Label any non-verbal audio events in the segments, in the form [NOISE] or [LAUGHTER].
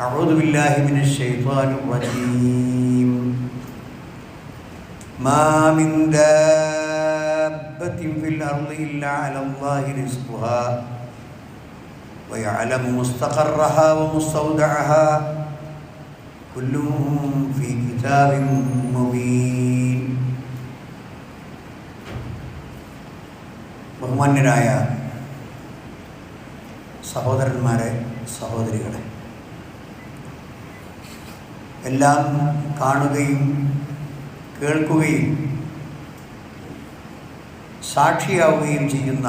أعوذ بالله من الشيطان الرجيم ما من دابة في الأرض إلا على الله رزقها ويعلم مستقرها ومستودعها كلهم في كتاب مبين ബഹുമാന്യരായ സഹോദരന്മാരെ സഹോദരികളെ എല്ലാം കാണുകയും കേൾക്കുകയും സാക്ഷിയാവുകയും ചെയ്യുന്ന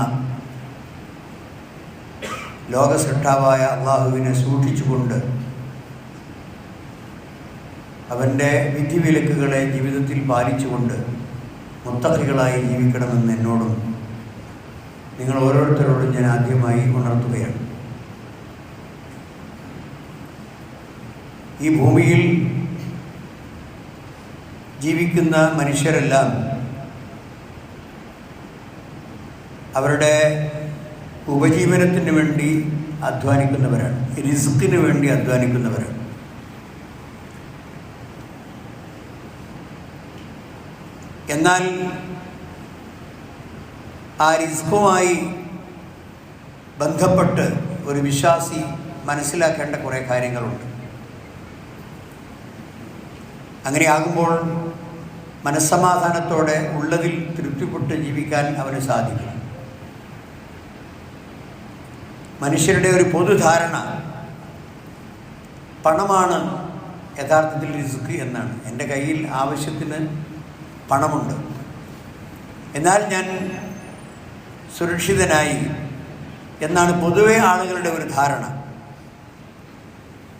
ലോകസൃഷ്ടാവായ അള്ളാഹുവിനെ സൂക്ഷിച്ചുകൊണ്ട് അവന്റെ വിധിവിലക്കുകളെ ജീവിതത്തിൽ പാലിച്ചുകൊണ്ട് മുത്തഖികളായി ജീവിക്കണമെന്ന് എന്നോടും നിങ്ങൾ ഓരോരുത്തരോടും ഞാൻ ആദ്യമായി ഉണർത്തുകയാണ്. ഈ ഭൂമിയിൽ ജീവിക്കുന്ന മനുഷ്യരെല്ലാം അവരുടെ ഉപജീവനത്തിന് വേണ്ടി അധ്വാനിക്കുന്നവരാണ്. റിസ്ക്കിന് വേണ്ടി അധ്വാനിക്കുന്നവരാണ്. എന്നാൽ ആ റിസ്കുമായി ബന്ധപ്പെട്ട് ഒരു വിശ്വാസി മനസ്സിലാക്കേണ്ട കുറേ കാര്യങ്ങളുണ്ട്. അങ്ങനെയാകുമ്പോൾ മനസ്സമാധാനത്തോടെ ഉള്ളതിൽ തൃപ്തിപ്പെട്ട് ജീവിക്കാൻ അവന് സാധിക്കും. മനുഷ്യരുടെ ഒരു പൊതുധാരണ പണമാണ് യഥാർത്ഥത്തിൽ റിസ്ക് എന്നാണ്. എന്റെ കയ്യിൽ ആവശ്യത്തിന് പണമുണ്ട്. എന്നാൽ ഞാൻ സുരക്ഷിതനായി എന്നാണ് പൊതുവെ ആളുകളുടെ ഒരു ധാരണ.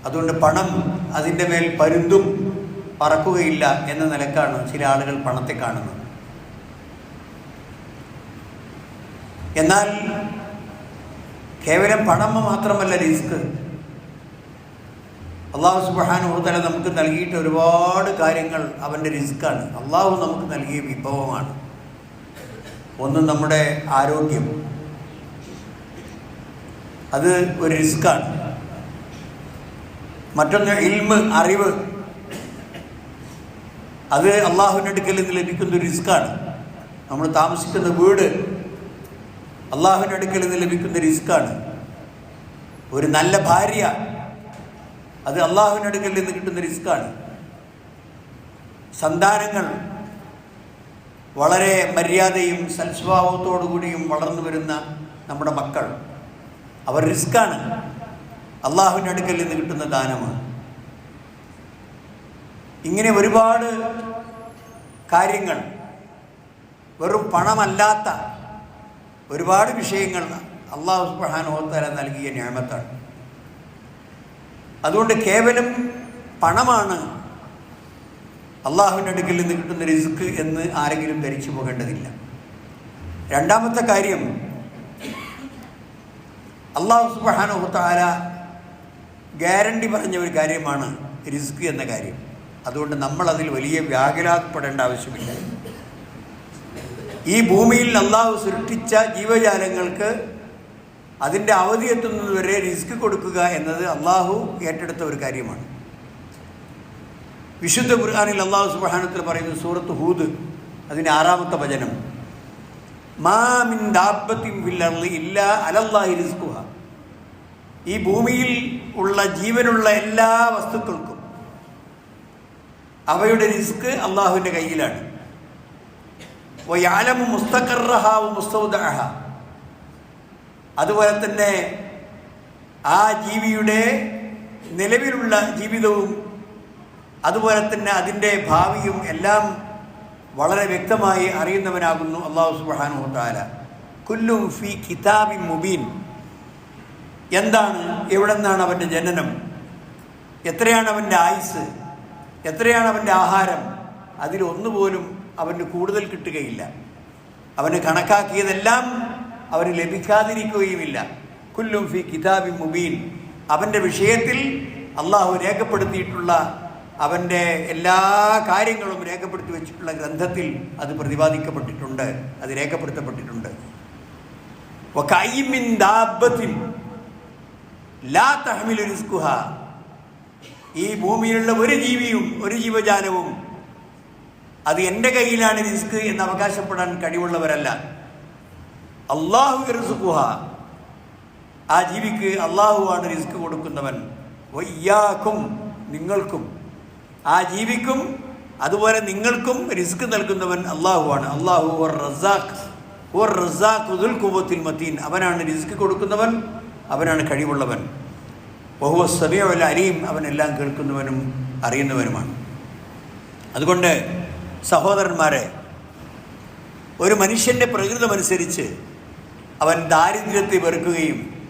അതുകൊണ്ട് പണം അതിന്റെ മേൽ പരുന്തും പറക്കുകയില്ല എന്ന നിലക്കാണ് ചില ആളുകൾ പണത്തെ കാണുന്നത്. എന്നാൽ കേവലം പണം മാത്രമല്ല റിസ്ക്. അള്ളാഹു സുബാനുഹുതല നമുക്ക് നൽകിയിട്ട് ഒരുപാട് കാര്യങ്ങൾ അവന്റെ റിസ്ക്കാണ്. അള്ളാഹു നമുക്ക് നൽകിയ വിഭവമാണ്. ഒന്ന് നമ്മുടെ ആരോഗ്യം. അത് ഒരു റിസ്ക്കാണ്. മറ്റൊന്ന് ഇൽമ് അറിവ്. അത് അള്ളാഹുവിന്റെ അടുക്കൽ നിന്ന് ലഭിക്കുന്ന ഒരു റിസ്ക്കാണ്. നമ്മൾ താമസിക്കുന്ന വീട് അള്ളാഹുവിന്റെ അടുക്കൽ നിന്ന് ലഭിക്കുന്ന റിസ്ക്കാണ്. ഒരു നല്ല ഭാര്യ അത് അള്ളാഹുവിന്റെ അടുക്കൽ നിന്ന് കിട്ടുന്ന റിസ്ക്കാണ്. സന്താനങ്ങൾ വളരെ മര്യാദയും സൽസ്വഭാവത്തോടു കൂടിയും വളർന്നു വരുന്ന നമ്മുടെ മക്കൾ. അവർ റിസ്ക്കാണ്. അള്ളാഹുവിന്റെ അടുക്കൽ നിന്ന് കിട്ടുന്ന ദാനമാണ്. ഇങ്ങനെ ഒരുപാട് കാര്യങ്ങൾ വെറും പണമല്ലാത്ത ഒരുപാട് വിഷയങ്ങൾ അള്ളാഹു സുബാനുഹോത്തല നൽകിയ ഞാമത്താണ്. അതുകൊണ്ട് കേവലം പണമാണ് അള്ളാഹുവിന്റെ അടുക്കിൽ നിന്ന് കിട്ടുന്ന റിസ്ക് എന്ന് ആരെങ്കിലും ധരിച്ചു പോകേണ്ടതില്ല. രണ്ടാമത്തെ കാര്യം അള്ളാഹു സുബാനുഹത്താല ഗ്യാരണ്ടി പറഞ്ഞ ഒരു കാര്യമാണ് റിസ്ക് എന്ന കാര്യം. അതുകൊണ്ട് നമ്മൾ അതിൽ വലിയ വ്യാകുലപ്പെടേണ്ട ആവശ്യമില്ല. ഈ ഭൂമിയിൽ അള്ളാഹു സൃഷ്ടിച്ച ജീവജാലങ്ങൾക്ക് അതിന്റെ അവധി എത്തുന്നതുവരെ റിസ്ക് കൊടുക്കുക എന്നത് അള്ളാഹു ഏറ്റെടുത്ത ഒരു കാര്യമാണ്. വിശുദ്ധ ഖുർആാനിൽ അള്ളാഹു സുബാനത്തിൽ പറയുന്ന സൂറത്ത് ഹൂദ് അതിന്റെ ആറാമത്തെ വചനം. മാമിൻ ദാബത്തിൻ ഇല്ല അലല്ലാഹി റിസ്കുഹ. ഈ ഭൂമിയിൽ ഉള്ള ജീവനുള്ള എല്ലാ വസ്തുക്കൾക്കും അവയുടെ റിസ്ക് അള്ളാഹുവിന്റെ കയ്യിലാണ്. അതുപോലെ തന്നെ ആ ജീവിയുടെ നിലവിലുള്ള ജീവിതവും അതുപോലെ തന്നെ അതിന്റെ ഭാവിയും എല്ലാം വളരെ വ്യക്തമായി അറിയുന്നവനാകുന്നു അള്ളാഹു സുബാനു താല കുല്ലും ഫി കിതാബി മുബീൻ. എന്താണ് എവിടെ നിന്നാണ് അവന്റെ ജനനം? എത്രയാണ് അവന്റെ ആയുസ് എത്രയാണ് അവന്റെ ആഹാരം? അതിലൊന്നുപോലും അവന് കൂടുതൽ കിട്ടുകയില്ല. അവന് കണക്കാക്കിയതെല്ലാം അവന് ലഭിക്കാതിരിക്കുകയുമില്ല. കുല്ലും ഫി കിതാബി മുബീൻ. അവന്റെ വിഷയത്തിൽ അള്ളാഹു രേഖപ്പെടുത്തിയിട്ടുള്ള അവന്റെ എല്ലാ കാര്യങ്ങളും രേഖപ്പെടുത്തി വെച്ചിട്ടുള്ള ഗ്രന്ഥത്തിൽ അത് പ്രതിപാദിക്കപ്പെട്ടിട്ടുണ്ട്. അത് രേഖപ്പെടുത്തപ്പെട്ടിട്ടുണ്ട്. ലാ ഈ ഭൂമിയിലുള്ള ഒരു ജീവിയും ഒരു ജീവജാലവും അത് എന്റെ കയ്യിലാണ് റിസ്ക് എന്ന് അവകാശപ്പെടാൻ കഴിവുള്ളവരല്ല. അള്ളാഹു റിസ്കുഹ ആ ജീവിക്ക് അള്ളാഹുവാണ് റിസ്ക് കൊടുക്കുന്നവൻ. വയ്യാക്കും നിങ്ങൾക്കും. ആ ജീവിക്കും അതുപോലെ നിങ്ങൾക്കും റിസ്ക് നൽകുന്നവൻ അള്ളാഹുവാണ് അള്ളാഹു ഓർ റസാഖ്. ഓർ റസാഖ് ഉദുൽ കുബത്തിൽ മത്തീൻ. അവനാണ് റിസ്ക് കൊടുക്കുന്നവൻ അവനാണ് കഴിവുള്ളവൻ. ബഹുവ സമയമല്ല അരിയും അവനെല്ലാം കേൾക്കുന്നവനും അറിയുന്നവനുമാണ്. അതുകൊണ്ട് സഹോദരന്മാരെ ഒരു മനുഷ്യന്റെ പ്രകൃതമനുസരിച്ച് അവൻ ദാരിദ്ര്യത്തെ വെറുക്കുകയും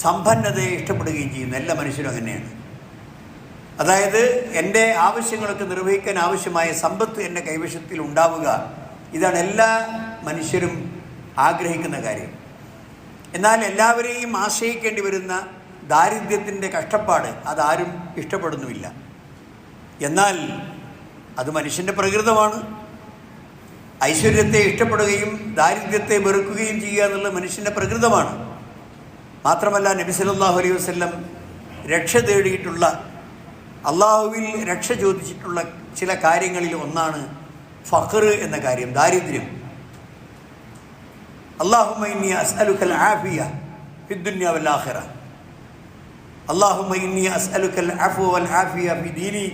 സമ്പന്നതയെ ഇഷ്ടപ്പെടുകയും ചെയ്യുന്ന എല്ലാ മനുഷ്യരും അങ്ങനെയാണ്. അതായത് എന്റെ ആവശ്യങ്ങളൊക്കെ നിർവഹിക്കാൻ ആവശ്യമായ സമ്പത്ത് എന്റെ കൈവശത്തിൽ ഉണ്ടാവുക ഇതാണ് എല്ലാ മനുഷ്യരും ആഗ്രഹിക്കുന്ന കാര്യം. എന്നാൽ എല്ലാവരെയും ആശ്രയിക്കേണ്ടി വരുന്ന ദാരിദ്ര്യത്തിന്റെ കഷ്ടപ്പാട് അതാരും ഇഷ്ടപ്പെടുന്നുമില്ല. എന്നാൽ അത് മനുഷ്യന്റെ പ്രകൃതമാണ്. ഐശ്വര്യത്തെ ഇഷ്ടപ്പെടുകയും ദാരിദ്ര്യത്തെ വെറുക്കുകയും ചെയ്യുക എന്നുള്ളത് മനുഷ്യന്റെ പ്രകൃതമാണ്. മാത്രമല്ല നബി സല്ലല്ലാഹു അലൈഹി വസ്ല്ലം രക്ഷ തേടിയിട്ടുള്ള അള്ളാഹുവിൽ രക്ഷ ചോദിച്ചിട്ടുള്ള ചില കാര്യങ്ങളിൽ ഒന്നാണ് ഫഖർ എന്ന കാര്യം ദാരിദ്ര്യം. അള്ളാഹുമ്മ ഇന്നി അസ്അലുക്കൽ ആഫിയ ഫിദ്ദുന്യ വൽ ആഖിറ അള്ളാഹുമ്മ ഇന്നി അസ്അലുക്കൽ അഫ്വ വൽ ആഫിയ ഫി ദീനി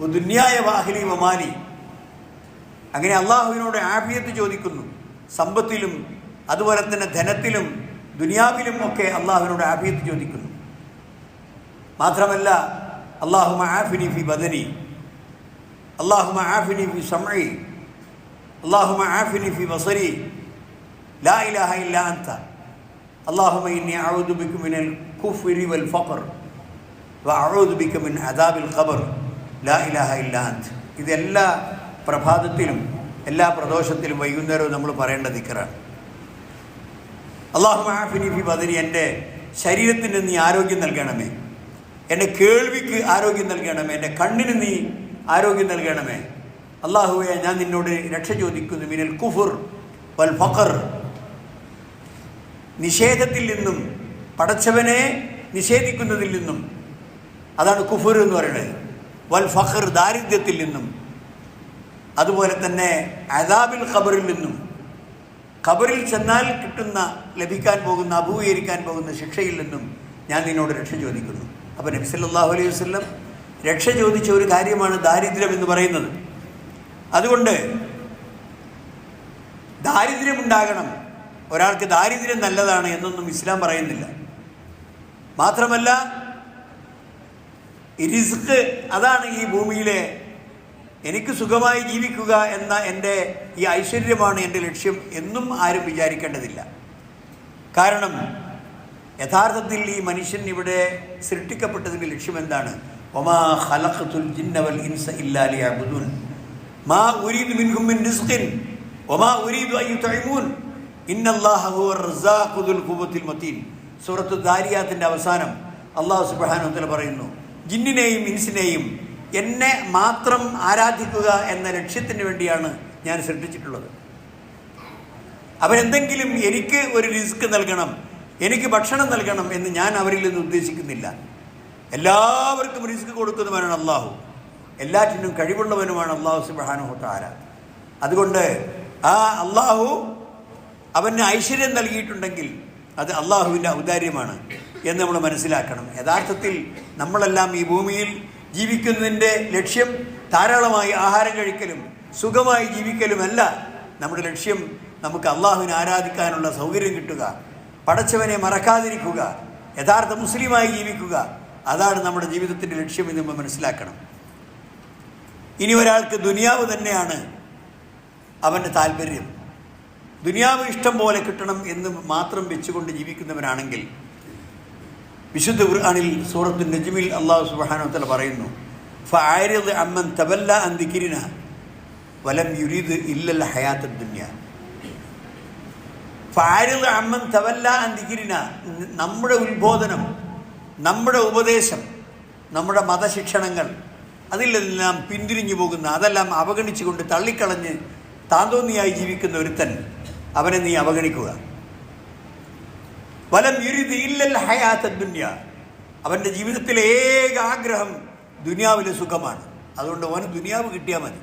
വദുന്യായ വാഹലി വമാലി അങ്ങനെ അള്ളാഹുവിനോട് ആഫിയത്ത് ചോദിക്കുന്നു. സമ്പത്തിലും അതുപോലെ തന്നെ ധനത്തിലും ദുനിയാവിലും ഒക്കെ അള്ളാഹുവിനോട് ആഫിയത്ത് ചോദിക്കുന്നു. മാത്രമല്ല അള്ളാഹുമ ആഫിനി ഫി ബദനി അള്ളാഹുമ ആഫിനി ഫി സമഴി അള്ളാഹുമ ആഫിനി ഫി ബസരി ലാ ഇലാഹ ഇല്ല അന്ത അള്ളാഹുമ ഇന്നി അഊദു ബിക മിനൽ കുഫ്രി വൽ ഫഖർ. വ അഊദു ബിക അദാബിൽ ഖബർ ലാ ഇലാഹ ഇല്ല അന്ത ഇതെല്ലാ പ്രഭാതത്തിലും എല്ലാ പ്രദോഷത്തിലും വൈകുന്നേരവും നമ്മൾ പറയേണ്ട ദിക്കറാണ് അള്ളാഹു ആഫിനി ഫി ബദനി എന്റെ ശരീരത്തിന് നീ ആരോഗ്യം നൽകണമേ. എന്റെ കേൾവിക്ക് ആരോഗ്യം നൽകണമേ. എന്റെ കണ്ണിന് നീ ആരോഗ്യം നൽകണമേ. അള്ളാഹുവെ ഞാൻ നിന്നോട് രക്ഷ ചോദിക്കുന്നു. മിനൽ കുഫുർ വൽ ഫഖർ. നിഷേധത്തിൽ നിന്നും പടച്ചവനെ നിഷേധിക്കുന്നതിൽ നിന്നും അതാണ് കുഫുർ എന്ന് പറയുന്നത്. വൽ ഫഖർ ദാരിദ്ര്യത്തിൽ നിന്നും അതുപോലെ തന്നെ അദാബിൽ ഖബറിൽ നിന്നും. ഖബറിൽ ചെന്നാൽ കിട്ടുന്ന ലഭിക്കാൻ പോകുന്ന അഭിമുഖീകരിക്കാൻ പോകുന്ന ശിക്ഷയിൽ നിന്നും ഞാൻ നിന്നോട് രക്ഷ ചോദിക്കുന്നു. അപ്പോൾ നബി സല്ലല്ലാഹു അലൈഹി വസല്ലം രക്ഷ ചോദിച്ച ഒരു കാര്യമാണ് ദാരിദ്ര്യം എന്ന് പറയുന്നത്. അതുകൊണ്ട് ദാരിദ്ര്യമുണ്ടാകണം ഒരാൾക്ക് ദാരിദ്ര്യം നല്ലതാണ് എന്നൊന്നും ഇസ്ലാം പറയുന്നില്ല. മാത്രമല്ല റിസ്ക് അതാണ് ഈ ഭൂമിയിലെ എനിക്ക് സുഖമായി ജീവിക്കുക എന്ന എന്റെ ഈ ഐശ്വര്യമാണ് എന്റെ ലക്ഷ്യം എന്നും ആരും വിചാരിക്കേണ്ടതില്ല. കാരണം യഥാർത്ഥത്തിൽ ഈ മനുഷ്യൻ ഇവിടെ സൃഷ്ടിക്കപ്പെട്ടതിന്റെ ലക്ഷ്യം എന്താണ്? ദാരിയാത്തിന്റെ അവസാനം അള്ളാഹു സുബാനുത്തല പറയുന്നു ജിന്നിനെയും ഇൻസിനെയും എന്നെ മാത്രം ആരാധിക്കുക എന്ന ലക്ഷ്യത്തിന് വേണ്ടിയാണ് ഞാൻ സൃഷ്ടിച്ചിട്ടുള്ളത്. അവരെന്തെങ്കിലും എനിക്ക് ഒരു റിസ്ക് നൽകണം എനിക്ക് ഭക്ഷണം നൽകണം എന്ന് ഞാൻ അവരിൽ നിന്ന് ഉദ്ദേശിക്കുന്നില്ല. എല്ലാവർക്കും റിസ്ക് കൊടുക്കുന്നവനാണ് അള്ളാഹു എല്ലാറ്റിനും കഴിവുള്ളവനുമാണ് അള്ളാഹു സുബാനുഹു താര അതുകൊണ്ട് ആ അള്ളാഹു അവന് ഐശ്വര്യം നൽകിയിട്ടുണ്ടെങ്കിൽ അത് അള്ളാഹുവിന്റെ ഔദാര്യമാണ്. എന്ന് നമ്മൾ മനസ്സിലാക്കണം. യഥാർത്ഥത്തിൽ നമ്മളെല്ലാം ഈ ഭൂമിയിൽ ജീവിക്കുന്നതിന്റെ ലക്ഷ്യം ധാരാളമായി ആഹാരം കഴിക്കലും സുഖമായി ജീവിക്കലുമല്ല. നമ്മുടെ ലക്ഷ്യം നമുക്ക് അള്ളാഹുവിനെ ആരാധിക്കാനുള്ള സൗകര്യം കിട്ടുക പടച്ചവനെ മറക്കാതിരിക്കുക യഥാർത്ഥ മുസ്ലിമായി ജീവിക്കുക. അതാണ് നമ്മുടെ ജീവിതത്തിന്റെ ലക്ഷ്യം എന്ന് നമ്മൾ മനസ്സിലാക്കണം. ഇനി ഒരാൾക്ക് ദുനിയാവ് തന്നെയാണ് അവന്റെ താല്പര്യം. ദുനിയാവ് ഇഷ്ടം പോലെ കിട്ടണം എന്ന് മാത്രം വെച്ചുകൊണ്ട് ജീവിക്കുന്നവനാണെങ്കിൽ വിശുദ്ധ ഖുർആാനിൽ സൂറത്ത് നജ്മിൽ അള്ളാഹു സുബാനോത്തല പറയുന്നു ഫാരിദ് അമ്മൻ തബല്ല അന്തിക്കിരിന വലം യുരീദ് ഇല്ലല്ല ഹയാത്ത ദുന്യ. ഫാരിദ് അമ്മൻ തവല്ല അന്തിക്കിരിന നമ്മുടെ ഉത്ബോധനം നമ്മുടെ ഉപദേശം നമ്മുടെ മതശിക്ഷണങ്ങൾ അതിലെല്ലാം പിന്തിരിഞ്ഞു പോകുന്ന അതെല്ലാം അവഗണിച്ചുകൊണ്ട് തള്ളിക്കളഞ്ഞ് താന്തോന്നിയായി ജീവിക്കുന്ന ഒരുത്തൻ അവനെ നീ അവഗണിക്കുക. വലം യുരിത് ഇല്ലൽ ഹയാത്ത ദുന്യ. അവന്റെ ജീവിതത്തിലെ ഏക ആഗ്രഹം ദുനിയാവിലെ സുഖമാണ്. അതുകൊണ്ട് അവന് ദുനിയാവ് കിട്ടിയാൽ മതി.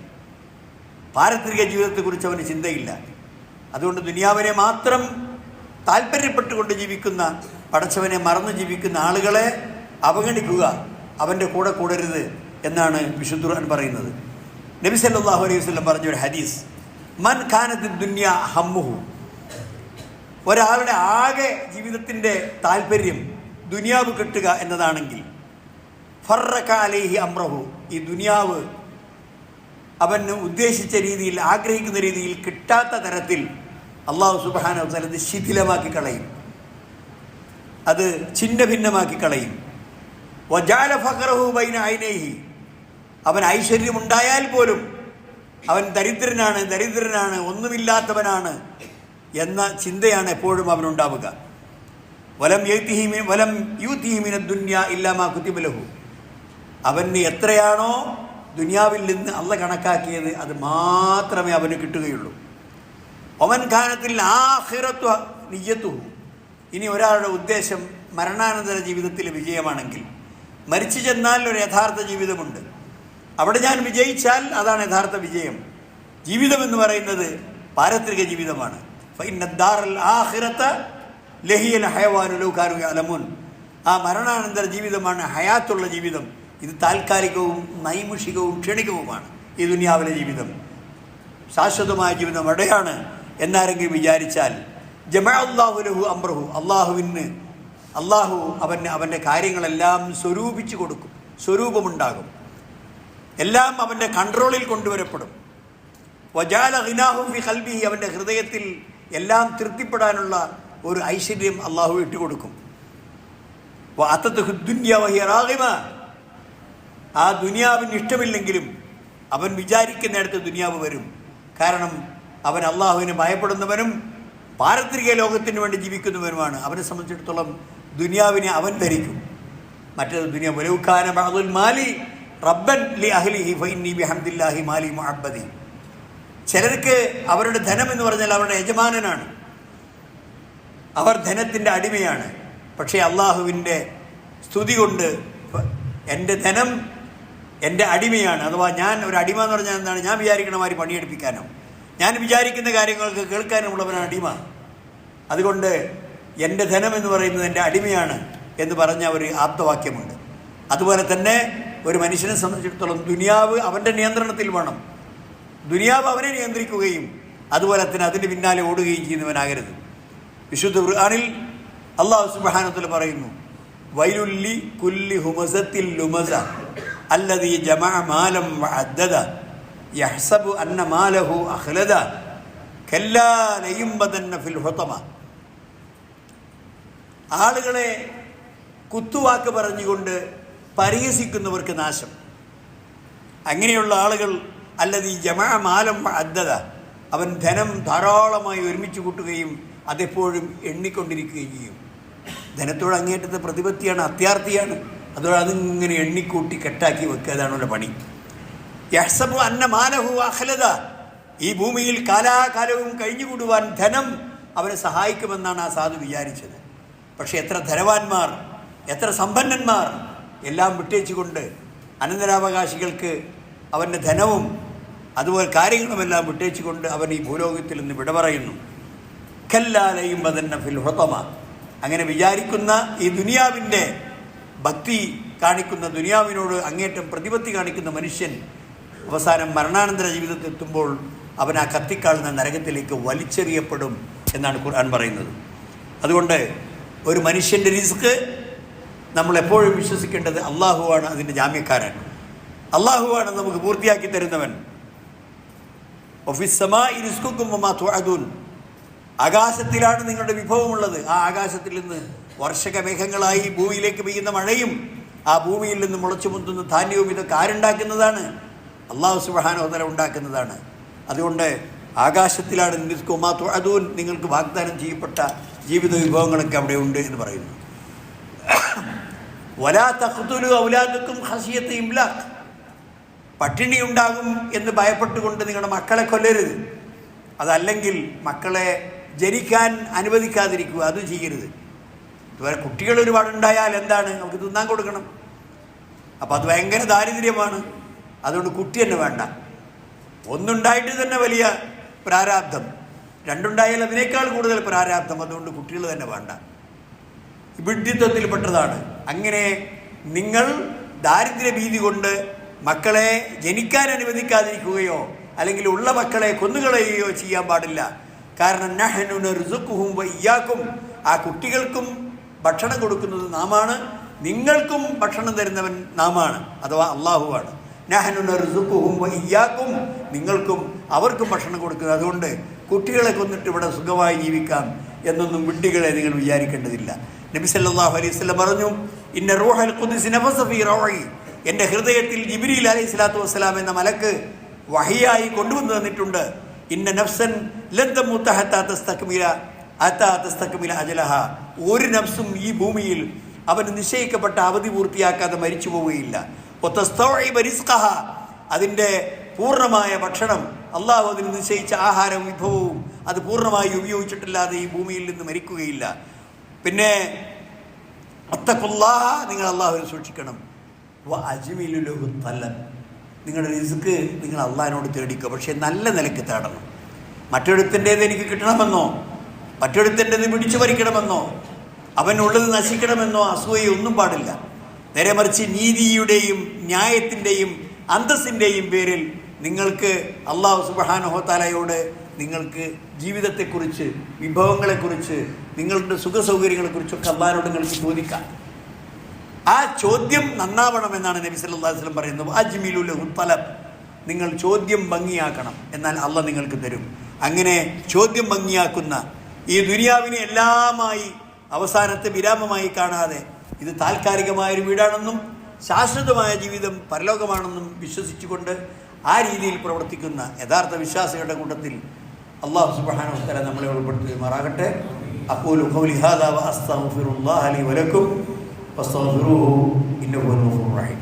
പാരത്രിക ജീവിതത്തെക്കുറിച്ച് അവന് ചിന്തയില്ല. അതുകൊണ്ട് ദുനിയാവിനെ മാത്രം താല്പര്യപ്പെട്ടുകൊണ്ട് ജീവിക്കുന്ന പടച്ചവനെ മറന്ന് ജീവിക്കുന്ന ആളുകളെ അവഗണിക്കുക അവന്റെ കൂടെ കൂടരുത് എന്നാണ് വിശുദ്ധുറാൻ പറയുന്നത്. നബി സല്ലല്ലാഹു അലൈഹി വസല്ലം പറഞ്ഞ ഒരു ഹദീസ് മൻ ഖാനത്ത് ദുന്യ ഹമ്മുഹു ഒരാളുടെ ആകെ ജീവിതത്തിന്റെ താല്പര്യം ദുനിയാവ് കിട്ടുക എന്നതാണെങ്കിൽ ഫറക്കാലേഹി അമ്രഹു ഈ ദുനിയാവ് അവന് ഉദ്ദേശിച്ച രീതിയിൽ ആഗ്രഹിക്കുന്ന രീതിയിൽ കിട്ടാത്ത തരത്തിൽ അള്ളാഹു സുബാന അത് ശിഥിലമാക്കി കളയും. അത് ഛിന്ന ഭിന്നമാക്കി കളയും. വജാല ഫഖറഹു ബൈന ഐനേഹി. അവൻ ഐശ്വര്യമുണ്ടായാൽ പോലും അവൻ ദരിദ്രനാണ് ദരിദ്രനാണ് ഒന്നുമില്ലാത്തവനാണ്. എന്ന ചിന്തയാണ് എപ്പോഴും അവനുണ്ടാവുക. വലം യൂത്തിഹീമി വലം യൂത്തിഹിമിന ദുന്യ ഇല്ലാമാ കുത്തിബലഹു. അവന് എത്രയാണോ ദുനിയാവിൽ നിന്ന് അല്ല കണക്കാക്കിയത് അത് മാത്രമേ അവന് കിട്ടുകയുള്ളൂ. ഒമൻ ഖാനത്തിൽ ആഹിറത്വ നിയ്യത്തു ഇനി ഒരാളുടെ ഉദ്ദേശം മരണാനന്തര ജീവിതത്തിൽ വിജയമാണെങ്കിൽ മരിച്ചു ചെന്നാൽ ഒരു യഥാർത്ഥ ജീവിതമുണ്ട്. അവിടെ ഞാൻ വിജയിച്ചാൽ അതാണ് യഥാർത്ഥ വിജയം. ജീവിതം എന്ന് പറയുന്നത് പാരത്രിക ജീവിതമാണ്. ലഹിയൽ ആ മരണാനന്തര ജീവിതമാണ് ഹയാത്തുള്ള ജീവിതം. ഇത് താൽക്കാലികവും നൈമുഷികവും ക്ഷണികവുമാണ് ഈ ദുനിയാവിലെ ജീവിതം. ശാശ്വതമായ ജീവിതം അവിടെയാണ് എന്നാരെങ്കിലും വിചാരിച്ചാൽ ജമാഅല്ലാഹു ലഹു അമ്രഹു അള്ളാഹുവിന് അള്ളാഹു അവന് അവന്റെ കാര്യങ്ങളെല്ലാം സ്വരൂപിച്ചു കൊടുക്കും സ്വരൂപമുണ്ടാകും. എല്ലാം അവന്റെ കൺട്രോളിൽ കൊണ്ടുവരപ്പെടും. വജാല ഹിനാഹു ഫി ഖൽബിഹി അവന്റെ ഹൃദയത്തിൽ എല്ലാം തൃപ്തിപ്പെടാനുള്ള ഒരു ഐശ്വര്യം അള്ളാഹു ഇട്ടുകൊടുക്കും. റാഹിമ ആ ദുനിയാവിന് ഇഷ്ടമില്ലെങ്കിലും അവൻ വിചാരിക്കുന്നിടത്ത് ദുനിയാവ് വരും. കാരണം അവൻ അള്ളാഹുവിനെ ഭയപ്പെടുന്നവനും പാരത്രിക ലോകത്തിന് വേണ്ടി ജീവിക്കുന്നവനുമാണ്. അവനെ സംബന്ധിച്ചിടത്തോളം ദുനിയാവിനെ അവൻ ധരിക്കും. മറ്റേത് ദുനിയ വലൗഖാന ബഅദുൽ മാലി റബ്ബൻ ലി അഹ്ലിഹി ഫഇന്നി ബിഹംദില്ലാഹി മാലി മുഅബ്ബദി. ചിലർക്ക് അവരുടെ ധനം എന്ന് പറഞ്ഞാൽ അവരുടെ യജമാനനാണ്. അവർ ധനത്തിന്റെ അടിമയാണ്. പക്ഷേ അള്ളാഹുവിന്റെ സ്തുതി കൊണ്ട് എന്റെ ധനം എന്റെ അടിമയാണ്. അഥവാ ഞാൻ ഒരു അടിമ എന്ന് പറഞ്ഞാൽ എന്താണ്? ഞാൻ വിചാരിക്കണ മാതിരി പണിയെടുപ്പിക്കാനോ. ഞാൻ വിചാരിക്കുന്ന കാര്യങ്ങൾക്ക് കേൾക്കാനുമുള്ളവനാണ് അടിമ. അതുകൊണ്ട് എന്റെ ധനം എന്ന് പറയുന്നത് എന്റെ അടിമയാണ് എന്ന് പറഞ്ഞ ഒരു ആപ്തവാക്യമുണ്ട്. അതുപോലെ തന്നെ ഒരു മനുഷ്യനെ സംബന്ധിച്ചിടത്തോളം ദുനിയാവ് അവന്റെ നിയന്ത്രണത്തിൽ വേണം. ദുനിയാവ് അവനെ നിയന്ത്രിക്കുകയും അതുപോലെ തന്നെ അതിന്റെ പിന്നാലെ ഓടുകയും ചെയ്യുന്നവനാകരുത്. വിശുദ്ധ ഖുർആനിൽ അള്ളാഹു സുബാനത്തിൽ പറയുന്നു വൈലുല്ലി കുല്ലി ഹുമസത്തിൽ ലുമസ അല്ലതി ജമാ മാലം അദ്ദദ യഹ്സബു അന്ന മാലഹു അഹ്ലദ കല്ലാ ലയുംബദന്ന ഫിൽ ആളുകളെ കുത്തുവാക്ക് പറഞ്ഞുകൊണ്ട് പരിഹസിക്കുന്നവർക്ക് നാശം. അങ്ങനെയുള്ള ആളുകൾ അല്ലത് ഈ ജമാ മാലം അദ്ദത അവൻ ധനം ധാരാളമായി ഒരുമിച്ച് കൂട്ടുകയും അതെപ്പോഴും എണ്ണിക്കൊണ്ടിരിക്കുകയും ചെയ്യും. ധനത്തോട് അങ്ങേറ്റത്തെ പ്രതിപത്തിയാണ് അത്യാർത്ഥിയാണ്. അതുകൊണ്ട് അതിങ്ങനെ എണ്ണിക്കൂട്ടി കെട്ടാക്കി വെക്കുക അതാണ് അവന്റെ പണി. യഹ്സബു അന്ന മാനഹു അഹ്ലത ഈ ഭൂമിയിൽ കാലാകാലവും കഴിഞ്ഞുകൂടുവാൻ ധനം അവനെ സഹായിക്കുമെന്നാണ് ആ സാധു വിചാരിച്ചത്. പക്ഷേ എത്ര ധനവാന്മാർ എത്ര സമ്പന്നന്മാർ എല്ലാം വിട്ടേച്ചുകൊണ്ട് അനന്തരാവകാശികൾക്ക് അവന്റെ ധനവും അതുപോലെ കാര്യങ്ങളുമെല്ലാം വിട്ടേച്ചുകൊണ്ട് അവൻ ഈ ഭൂലോകത്തിൽ നിന്ന് വിട പറയുന്നു കല്ലാലയും ബദന്ന ഫിൽ ഹൊത്തമ അങ്ങനെ വിചാരിക്കുന്ന ഈ ദുനിയാവിന്റെ ഭക്തി കാണിക്കുന്ന ദുനിയാവിനോട് അങ്ങേറ്റം പ്രതിപത്തി കാണിക്കുന്ന മനുഷ്യൻ അവസാനം മരണാനന്തര ജീവിതത്തിൽ എത്തുമ്പോൾ അവൻ ആ കത്തിക്കാളുന്ന നരകത്തിലേക്ക് വലിച്ചെറിയപ്പെടും എന്നാണ് ഖുർആൻ പറയുന്നത്. അതുകൊണ്ട് ഒരു മനുഷ്യന്റെ റിസ്ക് നമ്മൾ എപ്പോഴും വിശ്വസിക്കേണ്ടത് അള്ളാഹുവാണ് അതിന്റെ ജാമ്യക്കാരൻ അള്ളാഹുവാണ് നമുക്ക് പൂർത്തിയാക്കി തരുന്നവൻ. ആകാശത്തിലാണ് നിങ്ങളുടെ വിഭവമുള്ളത്. ആ ആകാശത്തിൽ നിന്ന് വർഷക മേഘങ്ങളായി ഭൂമിയിലേക്ക് പെയ്യുന്ന മഴയും ആ ഭൂമിയിൽ നിന്ന് മുളച്ചു മുന്തുന്ന ധാന്യവും ഇതൊക്കെ ആരുണ്ടാക്കുന്നതാണ്? അള്ളാഹു സുബാനോദര ഉണ്ടാക്കുന്നതാണ്. അതുകൊണ്ട് ആകാശത്തിലാണ് അതൂൻ നിങ്ങൾക്ക് വാഗ്ദാനം ചെയ്യപ്പെട്ട ജീവിത വിഭവങ്ങളൊക്കെ അവിടെ ഉണ്ട് എന്ന് പറയുന്നു. [CLEARS THROAT] വലാ തഖ്തുലു ഔലാദുക്കും ഹസിയത്ത് ഇംലാഖ് പട്ടിണി ഉണ്ടാകും എന്ന് ഭയപ്പെട്ടുകൊണ്ട് നിങ്ങളുടെ മക്കളെ കൊല്ലരുത്. അതല്ലെങ്കിൽ മക്കളെ ജനിക്കാൻ അനുവദിക്കാതിരിക്കുക അത് ചെയ്യരുത്. ഇതുവരെ കുട്ടികൾ ഒരുപാടുണ്ടായാൽ എന്താണ്? നമുക്ക് തിന്നാൻ കൊടുക്കണം. അപ്പോൾ അത് ഭയങ്കര ദാരിദ്ര്യമാണ്. അതുകൊണ്ട് കുട്ടി തന്നെ വേണ്ട. ഒന്നുണ്ടായിട്ട് തന്നെ വലിയ പ്രാരാബ്ദം. രണ്ടുണ്ടായാൽ അതിനേക്കാൾ കൂടുതൽ പ്രാരാബ്ദം. അതുകൊണ്ട് കുട്ടികൾ തന്നെ വേണ്ട. വിഡ്ഢിത്വത്തിൽപ്പെട്ടതാണ്. അങ്ങനെ നിങ്ങൾ ദാരിദ്ര്യ ഭീതി കൊണ്ട് മക്കളെ ജനിക്കാൻ അനുവദിക്കാതിരിക്കുകയോ അല്ലെങ്കിൽ ഉള്ള മക്കളെ കൊന്നുകളയുകയോ ചെയ്യാൻ പാടില്ല. കാരണം നഹനു റുസുക്കുഹും വയ്യാക്കും. ആ കുട്ടികൾക്കും ഭക്ഷണം കൊടുക്കുന്നത് നാമാണ്. നിങ്ങൾക്കും ഭക്ഷണം തരുന്നവൻ നാമാണ്. അഥവാ അള്ളാഹുവാണ്. നഹനു റുസുക്കുഹും വയ്യാക്കും. നിങ്ങൾക്കും അവർക്കും ഭക്ഷണം കൊടുക്കുന്നത് അതുകൊണ്ട് കുട്ടികളെ കൊന്നിട്ട് ഇവിടെ സുഖമായി ജീവിക്കാം എന്നൊന്നും വിഡ്ഢികളെ നിങ്ങൾ വിചാരിക്കേണ്ടതില്ല. നബി സല്ലല്ലാഹു അലൈഹി പറഞ്ഞു ഇന്ന റോഹൽ കുന്നിസിനി റോഹി എന്റെ ഹൃദയത്തിൽ ജിബിരി അലൈഹി സ്വലാത്തു വസ്സലാം എന്ന മലക്ക് വഹിയായി കൊണ്ടുവന്നു തന്നിട്ടുണ്ട്. ഇന്ന നഫ്സൻ അജലഹ. ഒരു നഫ്സും ഈ ഭൂമിയിൽ അവന് നിശ്ചയിക്കപ്പെട്ട അവധി പൂർത്തിയാക്കാതെ മരിച്ചു പോവുകയില്ല. അതിന്റെ പൂർണമായ ഭക്ഷണം അള്ളാഹു അതിന് നിശ്ചയിച്ച ആഹാരവും വിഭവവും അത് പൂർണമായി ഉപയോഗിച്ചിട്ടില്ലാതെ ഈ ഭൂമിയിൽ നിന്ന് മരിക്കുകയില്ല. പിന്നെ അത്തക്കുല്ലാഹ നിങ്ങൾ അള്ളാഹുവിനെ സൂക്ഷിക്കണം. അജ്മിലുലഹു തല്ലൻ നിങ്ങളുടെ റിസ്ക് നിങ്ങൾ അള്ളാഹിനോട് തേടിക്കുക. പക്ഷേ നല്ല നിലയ്ക്ക് തേടണം. മറ്റൊരുത്തിന്റേത് എനിക്ക് കിട്ടണമെന്നോ? മറ്റൊരുത്തിന്റെത് പിടിച്ചു പറിക്കണമെന്നോ? അവനുള്ളത് നശിക്കണമെന്നോ? അസൂയ ഒന്നും പാടില്ല. നേരെ മറിച്ച് നീതിയുടെയും ന്യായത്തിന്റെയും അന്തസ്സിന്റെയും പേരിൽ നിങ്ങൾക്ക് അള്ളാഹു സുബഹാനഹോത്താലയോട് നിങ്ങൾക്ക് ജീവിതത്തെക്കുറിച്ച് വിഭവങ്ങളെക്കുറിച്ച് നിങ്ങളുടെ സുഖസൗകര്യങ്ങളെക്കുറിച്ചൊക്കെ അള്ളാഹിനോട് നിങ്ങൾക്ക് ചോദിക്കാം. ആ ചോദ്യം നന്നാവണമെന്നാണ് നബി സല്ലാ വസ്ലം പറയുന്നത്. അജ്മിലുലഹു തലബ് നിങ്ങൾ ചോദ്യം ഭംഗിയാക്കണം എന്നാൽ അല്ല നിങ്ങൾക്ക് തരും. അങ്ങനെ ചോദ്യം ഭംഗിയാക്കുന്ന ഈ ദുനിയാവിനെ എല്ലാമായി അവസാനത്തെ വിരാമമായി കാണാതെ ഇത് താൽക്കാലികമായൊരു വീടാണെന്നും ശാശ്വതമായ ജീവിതം പരലോകമാണെന്നും വിശ്വസിച്ചുകൊണ്ട് ആ രീതിയിൽ പ്രവർത്തിക്കുന്ന യഥാർത്ഥ വിശ്വാസികളുടെ കൂട്ടത്തിൽ അള്ളാഹു സുബാന തആല നമ്മളെ ഉൾപ്പെടുത്തുമാറാകട്ടെ. മാറാകട്ടെ അപ്പോൾ فاستغفروه إنه هو الغفور الرحيم.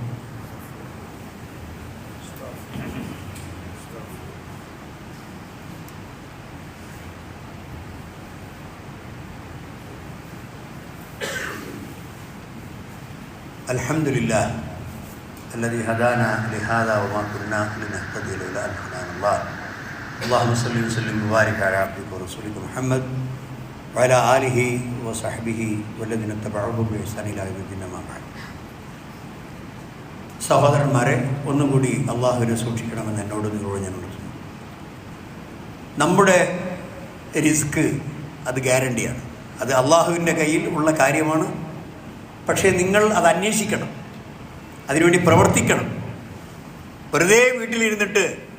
الحمد لله الذي هدانا لهذا وما كنا لنهتدي لولا أن هدانا الله. اللهم صل وسلم وبارك على عبدك ورسولك محمد വല ആലിഹി വ സഹബിഹി വല്ലതിന് തബാബുബി ഹസാനിലായുദ്ദീനമാണ് സഹോദരന്മാരെ ഒന്നും കൂടി അള്ളാഹുവിനെ സൂക്ഷിക്കണമെന്ന് എന്നോട് നിങ്ങളോട് ഞാൻ വിളിച്ചു നമ്മുടെ റിസ്ക് അത് ഗ്യാരണ്ടിയാണ്. അത് അള്ളാഹുവിന്റെ കയ്യിൽ ഉള്ള കാര്യമാണ്. പക്ഷേ നിങ്ങൾ അത് അന്വേഷിക്കണം. അതിനുവേണ്ടി പ്രവർത്തിക്കണം. വെറുതെ വീട്ടിലിരുന്നിട്ട്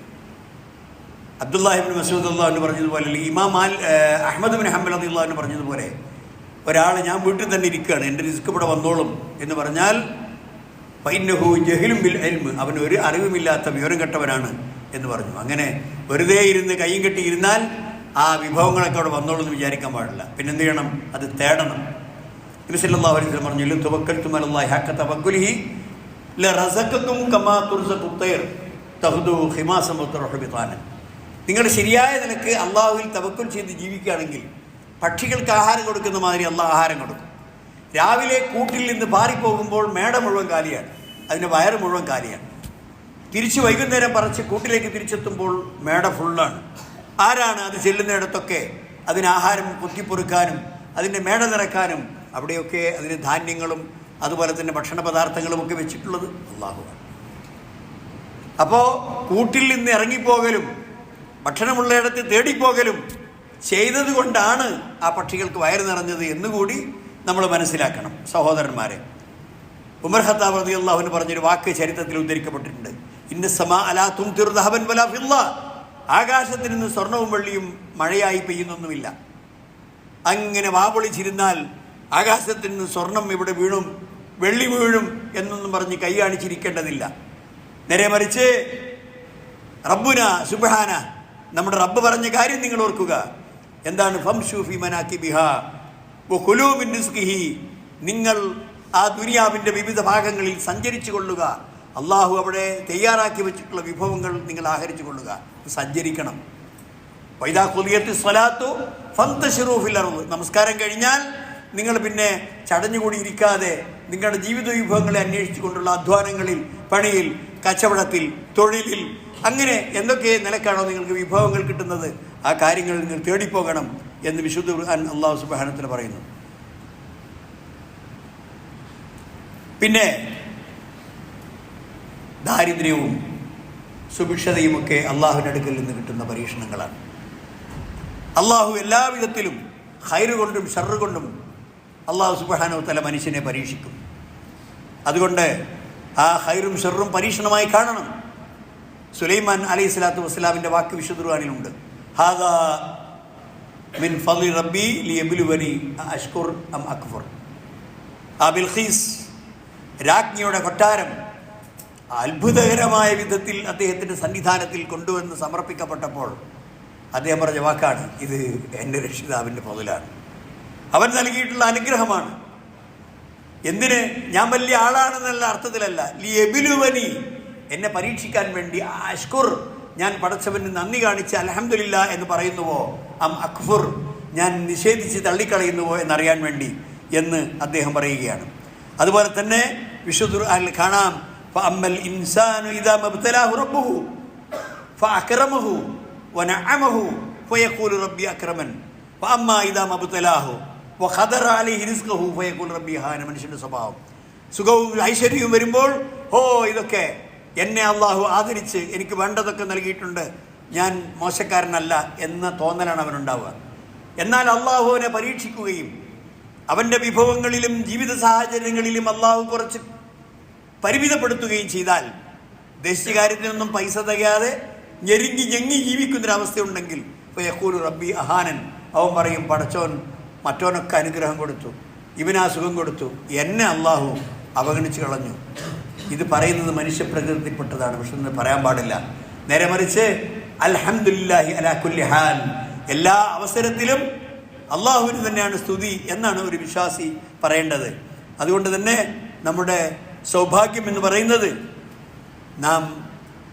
അബ്ദുല്ലാഹിബിൻ മസൂദ് അള്ളാഹുവിന് പറഞ്ഞതുപോലെ അല്ലെങ്കിൽ ഇമാം മാൽ അഹമ്മദ് ബിൻ ഹംബൽ അള്ളാഹുവിന് പറഞ്ഞതുപോലെ ഒരാൾ ഞാൻ വീട്ടിൽ തന്നെ ഇരിക്കുകയാണ് എന്റെ റിസ്ക് ഇവിടെ വന്നോളും എന്ന് പറഞ്ഞാൽ പൈനഹു ജഹിലും ബിൽ എൽമ് അവൻ ഒരു അറിവുമില്ലാത്ത വിവരം കെട്ടവനാണ് എന്ന് പറഞ്ഞു. അങ്ങനെ വെറുതെ ഇരുന്ന് കൈയും കെട്ടിയിരുന്നാൽ ആ വിഭവങ്ങളൊക്കെ അവിടെ വന്നോളൂ എന്ന് വിചാരിക്കാൻ പാടില്ല. പിന്നെ പിന്നെന്ത് ചെയ്യണം? അത് തേടണം. നബിസല്ലാ അലൈഹി പറഞ്ഞു തുവക്കൽ തവക്കുലിഹി ലറസഖക്കും കമാ തുർസഖു തൈർ തഹുദു ഖിമാസം വതറഹു ബിതാനൻ. നിങ്ങൾ ശരിയായ നിലയ്ക്ക് അള്ളാഹുവിൽ തവക്കുൽ ചെയ്ത് ജീവിക്കുകയാണെങ്കിൽ പക്ഷികൾക്ക് ആഹാരം കൊടുക്കുന്ന മാതിരി അള്ളാഹ് ആഹാരം കൊടുക്കും. രാവിലെ കൂട്ടിൽ നിന്ന് പാറിപ്പോകുമ്പോൾ മേട മുഴുവൻ കാലിയാണ്. അതിന്റെ വയറ് മുഴുവൻ കാലിയാണ്. തിരിച്ച് വൈകുന്നേരം പറിച്ച് കൂട്ടിലേക്ക് തിരിച്ചെത്തുമ്പോൾ മേട ഫുള്ളാണ്. ആരാണ് അത് ചെല്ലുന്നിടത്തൊക്കെ അതിന് ആഹാരം കുത്തിപ്പൊറുക്കാനും അതിന്റെ മേട നിറക്കാനും അവിടെയൊക്കെ അതിന് ധാന്യങ്ങളും അതുപോലെ തന്നെ ഭക്ഷണ പദാർത്ഥങ്ങളും ഒക്കെ വെച്ചിട്ടുള്ളത് അള്ളാഹുവാണ്. അപ്പോൾ കൂട്ടിൽ നിന്ന് ഇറങ്ങിപ്പോകലും ഭക്ഷണമുള്ളയിടത്ത് തേടിപ്പോകലും ചെയ്തത് കൊണ്ടാണ് ആ പക്ഷികൾക്ക് വയറ് നിറഞ്ഞത് എന്നുകൂടി നമ്മൾ മനസ്സിലാക്കണം. സഹോദരന്മാരെ ഉമർ ഹത്താബ് റതി അള്ളാഹുവിന് പറഞ്ഞൊരു വാക്ക് ചരിത്രത്തിൽ ഉദ്ധരിക്കപ്പെട്ടിട്ടുണ്ട്. ഇന്ന സമാ അലാ തും തിർദഹബൻ വലാ ആകാശത്തിൽ നിന്ന് സ്വർണവും വെള്ളിയും മഴയായി പെയ്യുന്നൊന്നുമില്ല. അങ്ങനെ വാപൊളിച്ചിരുന്നാൽ ആകാശത്തിൽ നിന്ന് സ്വർണം ഇവിടെ വീഴും വെള്ളി വീഴും എന്നൊന്നും പറഞ്ഞ് കൈ കാണിച്ചിരിക്കേണ്ടതില്ല. നേരെ മറിച്ച് റബ്ബുന സുബഹാന. നമ്മുടെ റബ്ബ് പറഞ്ഞ കാര്യം നിങ്ങൾ ഓർക്കുക. എന്താണ്? ഫംഷൂഫി മനാക്കി ബിഹാ റിസ്കിഹി നിങ്ങൾ ആ ദുനിയാവിന്റെ വിവിധ ഭാഗങ്ങളിൽ സഞ്ചരിച്ചു കൊള്ളുക. അള്ളാഹു അവിടെ തയ്യാറാക്കി വെച്ചിട്ടുള്ള വിഭവങ്ങൾ നിങ്ങൾ ആഹരിച്ചു കൊള്ളുക. സഞ്ചരിക്കണം. വൈദാ കുലിയത്ത് സ്വലാത്തു ഫന്തഷിറൂഫിൽ അറിവ് നമസ്കാരം കഴിഞ്ഞാൽ നിങ്ങൾ പിന്നെ ചടഞ്ഞുകൂടി ഇരിക്കാതെ നിങ്ങളുടെ ജീവിത വിഭവങ്ങളെ അന്വേഷിച്ചുകൊണ്ടുള്ള അധ്വാനങ്ങളിൽ പണിയിൽ കച്ചവടത്തിൽ തൊഴിലിൽ അങ്ങനെ എന്തൊക്കെ നിലക്കാണോ നിങ്ങൾക്ക് വിഭവങ്ങൾ കിട്ടുന്നത് ആ കാര്യങ്ങൾ നിങ്ങൾ തേടിപ്പോകണം എന്ന് വിശുദ്ധ ഖുർആൻ അള്ളാഹു സുബാനത്തിന് പറയുന്നു. പിന്നെ ദാരിദ്ര്യവും സുഭിക്ഷതയുമൊക്കെ അള്ളാഹുവിന്റെ അടുക്കൽ നിന്ന് കിട്ടുന്ന പരീക്ഷണങ്ങളാണ്. അള്ളാഹു എല്ലാവിധത്തിലും ഹൈറ് കൊണ്ടും ഷർറ് കൊണ്ടും അള്ളാഹു സുബാനോ തല മനുഷ്യനെ പരീക്ഷിക്കും. അതുകൊണ്ട് ആ ഹൈറും ഷെറും പരീക്ഷണമായി കാണണം. സുലൈമാൻ അലൈഹി സ്വലാത്തു വസ്സലാമിന്റെ വാക്ക് വിശുദ്ധുറാനിലുണ്ട് മിൻ ഫലി റബ്ബി അം രാജ്ഞിയുടെ കൊട്ടാരം അത്ഭുതകരമായ വിധത്തിൽ അദ്ദേഹത്തിന്റെ സന്നിധാനത്തിൽ കൊണ്ടുവന്ന് സമർപ്പിക്കപ്പെട്ടപ്പോൾ അദ്ദേഹം പറഞ്ഞ വാക്കാണ് ഇത് എന്റെ രക്ഷിതാവിന്റെ പതിലാണ് അവൻ നൽകിയിട്ടുള്ള അനുഗ്രഹമാണ്. എന്തിന്? ഞാൻ വലിയ ആളാണെന്നുള്ള അർത്ഥത്തിലല്ല. ലി എബിലുവനി. എന്നെ പരീക്ഷിക്കാൻ വേണ്ടി അഷ്കുർ. ഞാൻ പടച്ചവന് നന്ദി കാണിച്ച് അലഹമില്ല എന്ന് പറയുന്നുവോ? അം അക്ഫുർ. ഞാൻ നിഷേധിച്ച് തള്ളിക്കളയുന്നുവോ എന്നറിയാൻ വേണ്ടി എന്ന് അദ്ദേഹം പറയുകയാണ്. അതുപോലെ തന്നെ വിശുദ്ധുർ അൽ കാണാം അമ്മൽ ഇൻസാനു ഇതാ മബ്തലാഹു റബ്ബുഹു ഫഅക്രമഹു വനഅമഹു ഫയഖൂലു റബ്ബി അക്രമൻ ഫഅമ്മാ ഇദാ മബ്തലാഹു. മനുഷ്യന്റെ സ്വഭാവം. സുഖവും ഐശ്വര്യവും വരുമ്പോൾ ഓ ഇതൊക്കെ എന്നെ അള്ളാഹു ആദരിച്ച് എനിക്ക് വേണ്ടതൊക്കെ നൽകിയിട്ടുണ്ട്. ഞാൻ മോശക്കാരനല്ല എന്ന തോന്നലാണ് അവനുണ്ടാവുക. എന്നാൽ അള്ളാഹു അവനെ പരീക്ഷിക്കുകയും അവന്റെ വിഭവങ്ങളിലും ജീവിത സാഹചര്യങ്ങളിലും അള്ളാഹു കുറച്ച് പരിമിതപ്പെടുത്തുകയും ചെയ്താൽ ഉദ്ദേശിച്ച കാര്യത്തിനൊന്നും പൈസ തികയാതെ ഞെരുങ്ങി ഞെങ്ങി ജീവിക്കുന്നൊരവസ്ഥയുണ്ടെങ്കിൽ ഇപ്പോൾ യഹൂർ റബ്ബി അഹാനൻ. അവൻ പറയും പടച്ചോൻ മറ്റോനൊക്കെ അനുഗ്രഹം കൊടുത്തു. ഇവനാ സുഖം കൊടുത്തു. എന്നെ അള്ളാഹു അവഗണിച്ച് കളഞ്ഞു. ഇത് പറയുന്നത് മനുഷ്യപ്രകൃതിപ്പെട്ടതാണ് പക്ഷെ ഇന്ന് പറയാൻ പാടില്ല. നേരെ മറിച്ച് അൽഹംദുലില്ലാഹി അലാ കുല്ലി ഹാൽ. എല്ലാ അവസരത്തിലും അള്ളാഹുവിന് തന്നെയാണ് സ്തുതി എന്നാണ് ഒരു വിശ്വാസി പറയേണ്ടത്. അതുകൊണ്ട് തന്നെ നമ്മുടെ സൗഭാഗ്യം എന്ന് പറയുന്നത് നാം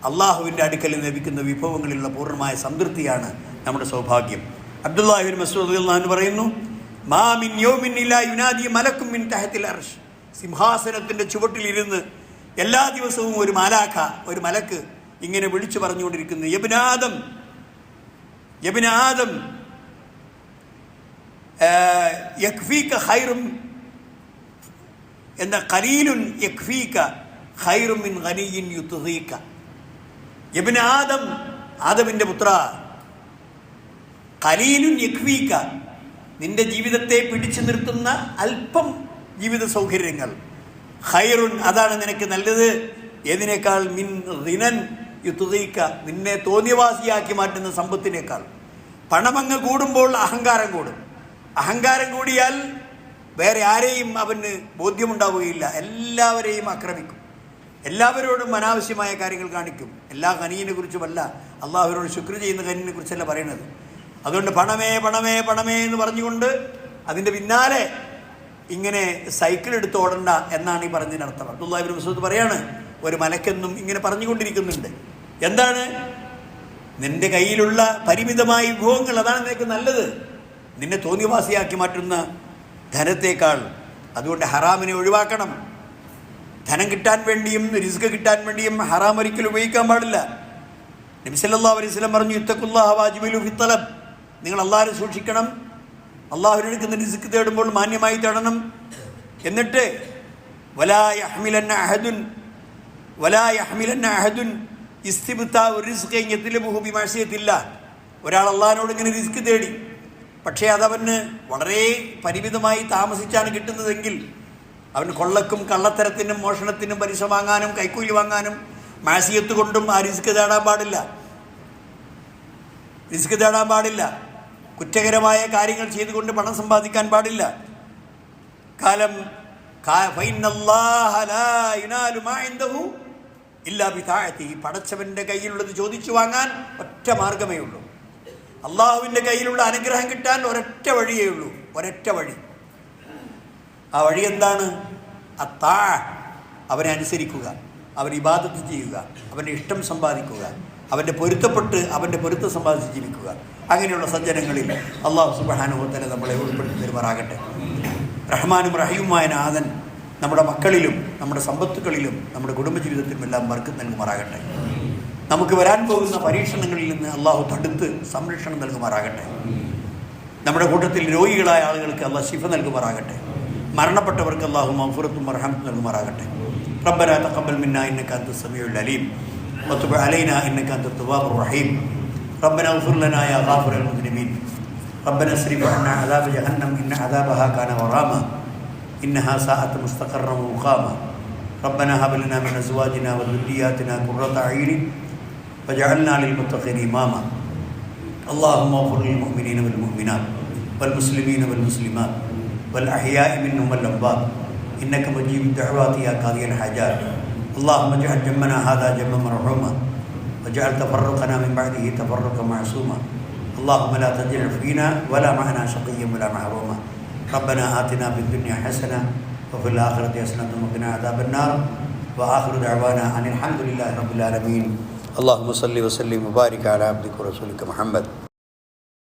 അള്ളാഹുവിന്റെ അടുക്കൽ ലഭിക്കുന്ന വിഭവങ്ങളിലുള്ള പൂർണമായ സംതൃപ്തിയാണ് നമ്മുടെ സൗഭാഗ്യം. അബ്ദുല്ലാഹിബിൻ മസൂദ് പറയുന്നു മാമിൻ യോമിൻ ഇല്ല യുനാദി മലക്കും മിൻ തഹത്തിൽ അർഷ് സിംഹാസനത്തിന്റെ ചുവട്ടിലിരുന്ന് എല്ലാ ദിവസവും ഒരു മാലാഖ ഒരു മലക്ക് ഇങ്ങനെ വിളിച്ചു പറഞ്ഞുകൊണ്ടിരിക്കുന്നു. യബിനാദം യബിനാദം യക്ഫീക ഹൈറും എന്ന ഖലീലുൻ യക്ഫീക ഹൈറും മിൻ ഖനിയിൻ യുത്ദീക യബിനാദം ആദം ആദമിന്റെ പുത്ര. ഖലീലുൻ യക്ഫീക നിന്റെ ജീവിതത്തെ പിടിച്ചു നിർത്തുന്ന അല്പം ജീവിത സൗകര്യങ്ങൾ. ഹൈറുൻ അതാണ് നിനക്ക് നല്ലത്. ഏതിനേക്കാൾ മിൻ റിനൻ യുദ്ധീക്ക നിന്നെ തോന്നിയവാസിയാക്കി മാറ്റുന്ന സമ്പത്തിനേക്കാൾ. പണമങ്ങ് കൂടുമ്പോൾ അഹങ്കാരം കൂടും. അഹങ്കാരം കൂടിയാൽ വേറെ ആരെയും അവന് ബോധ്യമുണ്ടാവുകയില്ല. എല്ലാവരെയും ആക്രമിക്കും. എല്ലാവരോടും അനാവശ്യമായ കാര്യങ്ങൾ കാണിക്കും. എല്ലാ ഖനീനെ കുറിച്ചുമല്ല അള്ളാഹുവിനോട് ശുക്ർ ചെയ്യുന്ന ഖനീനെ കുറിച്ചല്ല പറയുന്നത്. അതുകൊണ്ട് പണമേ പണമേ പണമേ എന്ന് പറഞ്ഞുകൊണ്ട് അതിന്റെ പിന്നാലെ ഇങ്ങനെ സൈക്കിൾ എടുത്ത് ഓടണ്ട എന്നാണ് ഈ പറഞ്ഞതിനർത്ഥം അബ്ദുല്ലാഹിബിൻ മസൂദ് പറയാണ് ഒരു മലക്കെന്നും ഇങ്ങനെ പറഞ്ഞുകൊണ്ടിരിക്കുന്നുണ്ട്. എന്താണ്? നിന്റെ കയ്യിലുള്ള പരിമിതമായ വിഭവങ്ങൾ അതാണ് നിനക്ക് നല്ലത്. നിന്നെ തോന്നിവാസിയാക്കി മാറ്റുന്ന ധനത്തേക്കാൾ അതുകൊണ്ട് ഹറാമിനെ ഒഴിവാക്കണം. ധനം കിട്ടാൻ വേണ്ടിയും റിസ്ക് കിട്ടാൻ വേണ്ടിയും ഹറാം ഒരിക്കലും ഉപയോഗിക്കാൻ പാടില്ല. നബിസല്ലാ അലൈഹി പറഞ്ഞു ഇത്തക്കുല്ലാഹ വാജിബിലു ഫിത്തലബ് നിങ്ങൾ അള്ളാഹിനെ സൂക്ഷിക്കണം അള്ളാഹുവിനെടുക്കുന്ന റിസ്ക് തേടുമ്പോൾ മാന്യമായി തേടണം. എന്നിട്ട് വലാ യഹ്മിലന്ന അഹദുൻ വലാ യഹ്മിലന്ന അഹദുൻ ഇസ്തിബുത്താവ് റിസ്ക് എത്തിലബുഹു ബിമാശയത്തില്ല ഒരാൾ അള്ളാഹിനോട് ഇങ്ങനെ റിസ്ക് തേടി. പക്ഷേ അതവന് വളരെ പരിമിതമായി താമസിച്ചാണ് കിട്ടുന്നതെങ്കിൽ അവൻ കൊള്ളക്കും കള്ളത്തരത്തിനും മോഷണത്തിനും പലിശ വാങ്ങാനും കൈക്കൂലി വാങ്ങാനും മാസിയത്ത് കൊണ്ടും ആ റിസ്ക് തേടാൻ പാടില്ല. റിസ്ക് തേടാൻ പാടില്ല. കുറ്റകരമായ കാര്യങ്ങൾ ചെയ്തുകൊണ്ട് പണം സമ്പാദിക്കാൻ പാടില്ല. കാലം കാ- ഫൈനല്ലാഹ ലാ യുനാലു മാ ഇൻദഹു ഇല്ലാ ബിതാഅത്തി. പടച്ചവന്റെ കയ്യിലുള്ളത് ചോദിച്ചു വാങ്ങാൻ ഒറ്റ മാർഗമേ ഉള്ളൂ. അള്ളാഹുവിന്റെ കയ്യിലുള്ള അനുഗ്രഹം കിട്ടാൻ ഒരൊറ്റ വഴിയേ ഉള്ളൂ. ഒരൊറ്റ വഴി. ആ വഴി എന്താണ്? അത്താ അവനെ അനുസരിക്കുക. അവൻ ഇബാദത്ത് ചെയ്യുക. അവന്റെ ഇഷ്ടം സമ്പാദിക്കുക. അവന്റെ പൊരുത്തപ്പെട്ട് അവന്റെ പൊരുത്തം സമ്പാദിച്ച് ജീവിക്കുക. അങ്ങനെയുള്ള സജ്ജനങ്ങളിൽ അള്ളാഹു സുബാനുഭവത്തിൽ നമ്മളെ ഉൾപ്പെടുത്തി തരുമാറാകട്ടെ. റഹ്മാനും റഹീമുമായ നാഥൻ നമ്മുടെ മക്കളിലും നമ്മുടെ സമ്പത്തുക്കളിലും നമ്മുടെ കുടുംബജീവിതത്തിലും എല്ലാം വർക്ക് നൽകുമാറാകട്ടെ. നമുക്ക് വരാൻ പോകുന്ന പരീക്ഷണങ്ങളിൽ നിന്ന് അള്ളാഹു തടുത്ത് സംരക്ഷണം നൽകുമാറാകട്ടെ. നമ്മുടെ കൂട്ടത്തിൽ രോഗികളായ ആളുകൾക്ക് അള്ളാഹ് ശിഫ നൽകുമാറാകട്ടെ. മരണപ്പെട്ടവർക്ക് അള്ളാഹു മഫുറത്തും മർഹമത്തും നൽകുമാറാകട്ടെ. റബ്ബന തഖബ്ബൽ മിന്ന ഇന്നക അൻത സമീഉൽ അലീം അലൈന ഇന്നക അൻത തവ്വാബുർ റഹീം. ربنا اغفر لنا يا غافر المذنبين. ربنا اصرف عنا عذاب جهنم إن عذابها كان غراما. إنها ساءت مستقرا ومقاما. ربنا هب لنا من أزواجنا وذرياتنا قرة أعين وجعلنا للمتقين إماما. اللهم اغفر للمؤمنين والمؤمنات والمسلمين والمسلمات والأحياء منهم والأموات. إنك مجيب الدعوات يا قاضي الحاجات. اللهم اجعل جمنا هذا جما مرحوما. واجعل تفرقنا من بعده تفرقا معصوما. اللهم لا تجعل فينا ولا معنا شقيا ولا محروما ربنا آتنا في الدنيا حسنة وفي الآخرة حسنة وقنا عذاب النار. وآخر دعوانا أن الحمد لله رب العالمين. اللهم صل وسلم وبارك على عبدك ورسولك محمد.